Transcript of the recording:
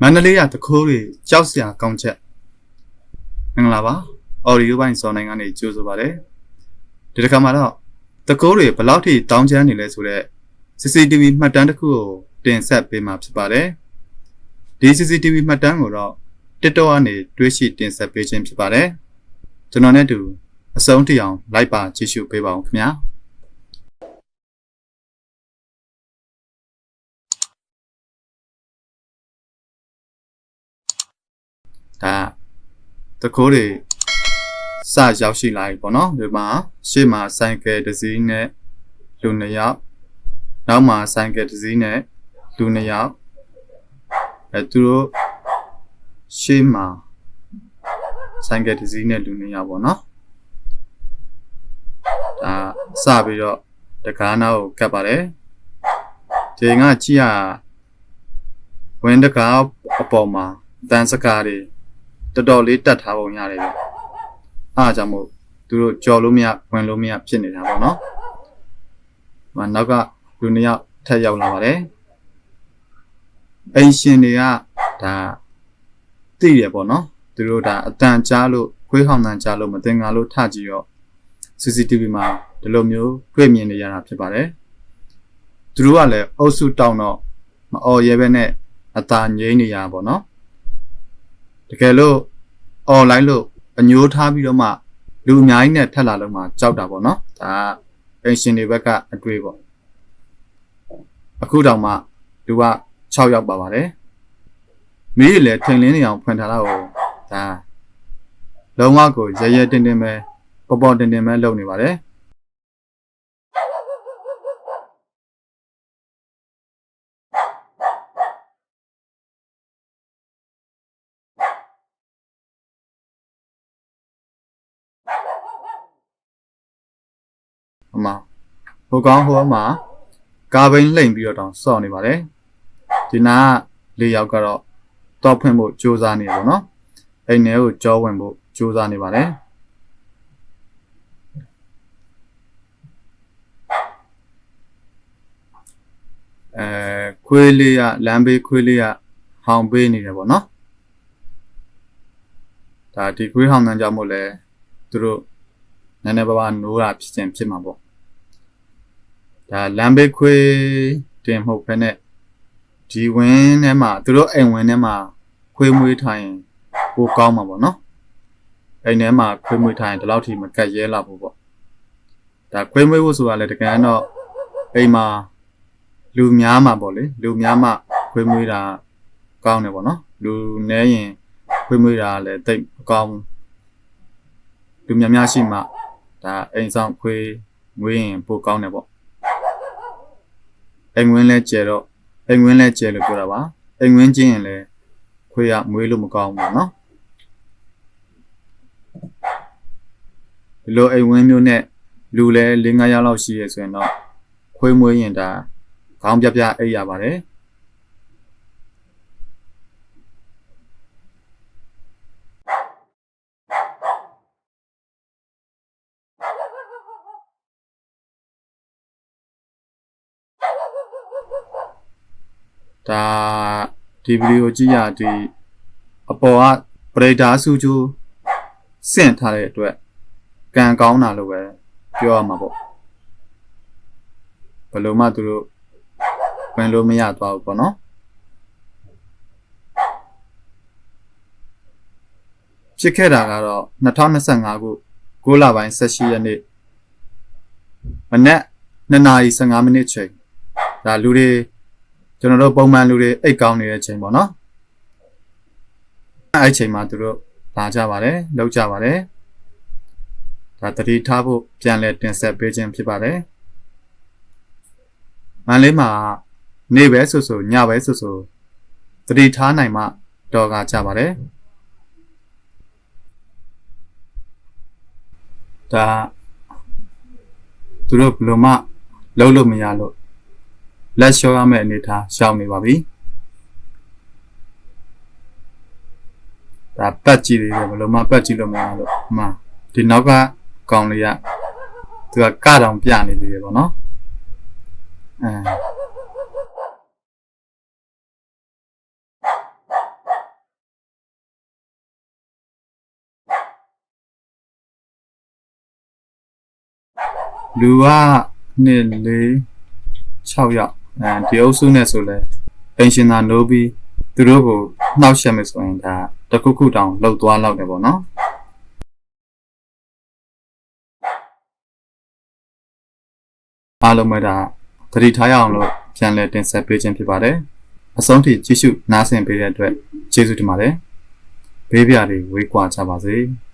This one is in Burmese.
မန္တလေးကတခိုးတွေကြောက်စရာကောင်းချက်မင်္ဂလာပါအော်ဒီယိုပိုင်းစောနိုင်ကနေကြိုဆိုပါရစေဒီတစ်ခါမှာတော့တကိုးတွေဘယ်လောက်ထိတောင်းကျမ်းနေလဲဆိုတော့ CCTV မှတ်တမ်းတစ်ခုကိုတင်ဆက်ပေးမှာဖြစ်ပါတယ်ဒီ CCTV မှတ်တမ်းကိုတော့ TikTok ကနေတွေးရှိတင်ဆက်ပေးခြင်းဖြစ်ပါတယ်ကျွန်တော်နဲ့အတူအဆုံးထိအောင် လိုက်ပါကြည့်ရှုပေးပါဦးခင်ဗျာ ဒါတကိုးတွေစရောက်ရှိလာပြီပေါ့နော်ဒီမှာရှေ့မှာဆိုင်ကယ်တစ်စီးနဲ့လူနှစ်ယောက်နောက်မှာဆိုင်ကယ်တစ်စီးနဲ့လူနှစ်ယောက်အဲသူတို့ရှေ့မှာဆိုင်ကယ်တစ်စီးနဲ့လူနှစ်ယောက်ပေါ့နော်ဒါစပြီးတော့တကားနာကိုကတ်ပါတယ်ဒီကကြည့်ရဝင်းတကားအပေါ်မှာတန်စကားတွေ တော်တော်လေးတတ်ထားပုံရတယ်ဗျအားကြောင့်မို့သူတို့ကြော်လို့မရဝင်လို့မရဖြစ်နေတာပေါ့နော်။မနောက်ကလူနှစ်ယောက်ထပ်ရောက်လာပါတယ်။အိမ်ရှင်တွေကဒါသိရပေါ့နော်။သူတို့ဒါအတန်ကြားလို့ခွေးဟောင်းတန်ကြားလို့မတင်ငါလို့ထကြည့်ရော CCTV မှာဒီလိုမျိုးတွေ့မြင်နေရတာဖြစ်ပါတယ်။သူတို့ကလည်းအုပ်စုတောင်းတော့မအော်ရဲပဲနဲ့အตาငိမ့်နေရပါပေါ့နော်။ တကယ်လို့ online လို့အညိုးထားပြီးတော့မှလူအများကြီးနဲ့ထက်လာလို့မှကြောက်တာပေါ့နော်ဒါအင်ရှင်တွေဘက်ကအတွေ့ပေါ့အခုတောင်မှလူက6ယောက်ပါပါတယ်မီးလည်းထိန်လင်းနေအောင်ဖွင့်ထားတာကိုဒါလုံးဝကိုရရတင်တင်ပဲပေါ်ပေါ်တင်တင်ပဲလုပ်နေပါတယ် ဟိုမှာဟိုကောင်းဟိုမှာကာဘိန်းလှိမ့်ပြီးတော့တောင်စော့နေပါတယ်ဒီနာကလေးယောက်ကတော့တော့ဖွင့်ဖို့ကြိုးစားနေတယ်ပေါ့နော်အိမ်ထဲကိုကြောဝင်ဖို့ကြိုးစားနေပါတယ်အဲခွေးလေးကလမ်းဘေးခွေးလေးကဟောင်ပေးနေတယ်ပေါ့နော်ဒါဒီခွေးဟောင်တန်းကြောင့်မို့လဲသူတို့နည်းနည်းပါးပါးနိုးတာဖြစ်ခြင်းဖြစ်မှာပေါ့ ဒါလမ်းဘေးခွေးတင်မဟုတ်ဖ ೇನೆ ဒီဝင်းထဲမှာသူတို့အိမ်ဝင်းထဲမှာခွေးမွေးထိုင်ကိုကောင်းမှာပေါ့နော်အိမ်ထဲမှာခွေးမွေးထိုင်ဒီလောက်ထိမကတ်ရဲလောက်ဘူးပေါ့ဒါခွေးမွေးဖို့ဆိုတာလေတကယ်တော့အိမ်မှာလူများမှာပေါ့လေလူများမှခွေးမွေးတာကောင်းတယ်ပေါ့နော်လူနည်းရင်ခွေးမွေးတာလည်းတိတ်မကောင်းဘူးလူများများရှိမှဒါအိမ်ဆောင်ခွေးမွေးရင်ပိုကောင်းတယ်ပေါ့ အိမ်ဝင်းလဲကျဲတော့အိမ်ဝင်းလဲကျဲလို့ပြောတာပါအိမ်ဝင်းချင်းရင်လဲခွေးကမွေးလို့မကောင်းဘူးเนาะဒီလိုအိမ်ဝင်းမျိုးနဲ့လူလဲ၄၅ယောက်လောက်ရှိရဆိုရင်တော့ခွေးမွေးရင်ဒါခေါင်းပြပြအိပ်ရပါတယ် ဒါဒီဗီဒီယိုကြည့်ရဒီအပေါ်ကပရိဒါစုကျိုးစင့်ထားတဲ့အတွက်ကံကောင်းတာလို့ပဲပြောရမှာပေါ့ဘယ်လိုမှသူတို့ဝင်လို့မရသွားဘူးပေါ့နော်ဖြစ်ခဲ့တာကတော့2025ခု6လပိုင်း18ရက်နေ့မနက်2နာရီ15မိနစ်ချိန်ဒါလူတွေ ကျွန်တော်တို့ပုံမှန်လူတွေအိတ်ကောင်းနေတဲ့ချိန်ပေါ့နော်အဲ့ချိန်မှာသူတို့လာကြပါတယ်လောက်ကြပါတယ်ဒါတတိထားဖို့ပြန်လဲတင်ဆက်ပေးခြင်းဖြစ်ပါတယ်မန်လေးမှာနေပဲဆိုဆိုညပဲဆိုဆိုတတိထားနိုင်မှတော်ကကြပါတယ်ဒါသူတို့ဘယ်လိုမှလုံးလို့မရလို့ လက်လျှော်ရမယ့်အနေအထားရောက်နေပါပြီဒါပတ်ကြည့်လေးပဲဘယ်လိုမှပတ်ကြည့်လို့မရလို့အမှဒီနောက်ကကောင်လေးကသူကကတောင်ပြနေသေးတယ်ပေါ့နော်အဲလူက1 4 6ယောက် အဲဒီအုပ်စုနဲ့ဆိုလဲပင်ရှင်သာနိုးပြီးသူတို့ကိုနှောက်ယှက်မယ်ဆိုရင်ဒါတစ်ခုခုတောင်လှုပ်သွားလောက်တယ်ပေါ့နော်အားလုံးပဲဒါသတိထားရအောင်လို့ပြန်လည်တင်ဆက်ပေးခြင်းဖြစ်ပါတယ်အဆုံးထိကြည့်ရှုနားဆင်ပေးတဲ့အတွက်ကျေးဇူးတင်ပါတယ်ဘေးပြာတွေဝေးကွာကြပါစေ။